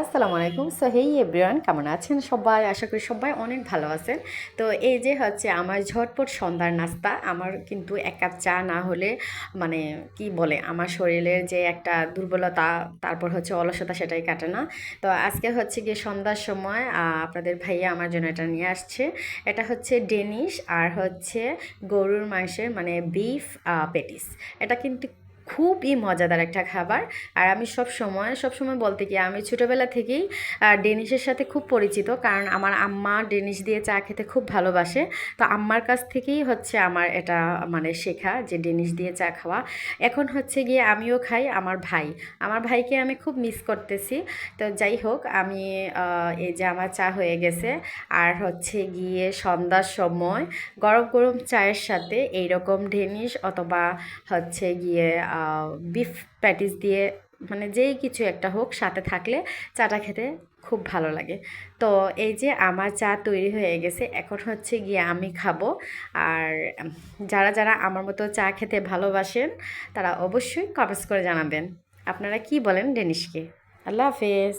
আসসালামু আলাইকুম so hey everyone কেমন আছেন সবাই? আশা করি সবাই অনেক ভালো আছেন। তো এই যে হচ্ছে আমার ঝটপট সন্ধ্যার নাস্তা, আমার কিন্তু এক কাপ চা না হলে মানে কি বলে, আমার শরীরের যে একটা দুর্বলতা, তারপর হচ্ছে অলসতা সেটাই কাটে না। তো আজকে হচ্ছে গিয়ে সন্ধ্যার সময় আপনাদের ভাইয়া আমার জন্য এটা নিয়ে আসছে। এটা হচ্ছে ডেনিশ আর হচ্ছে গরুর মাংসের মানে বিফ পেটিস। এটা কিন্তু খুবই মজাদার একটা খাবার। আর আমি সব সময় সব সময় বলতে কি, আমি ছোটোবেলা থেকেই ডেনিশের সাথে খুব পরিচিত। কারণ আমার আম্মা ডেনিশ দিয়ে চা খেতে খুব ভালোবাসে। তো আম্মার কাছ থেকেই হচ্ছে আমার এটা মানে শেখা যে ডেনিশ দিয়ে চা খাওয়া। এখন হচ্ছে গিয়ে আমিও খাই আমার ভাই। আমার ভাইকে আমি খুব মিস করতেছি। তো যাই হোক, আমি এই যে আমার চা হয়ে গেছে। আর হচ্ছে গিয়ে সন্ধ্যার সময় গরম গরম চায়ের সাথে এইরকম ডেনিশ অথবা হচ্ছে গিয়ে বিফ প্যাটিস দিয়ে মানে যেই কিছু একটা হোক সাথে থাকলে চাটা খেতে খুব ভালো লাগে। তো এই যে আমার চা তৈরি হয়ে গেছে, এখন হচ্ছে গিয়ে আমি খাব। আর যারা যারা আমার মতো চা খেতে ভালোবাসেন, তারা অবশ্যই কমেন্টস করে জানাবেন। আপনারা কি বলেন ডেনিশকে? আল্লাহ হাফেজ।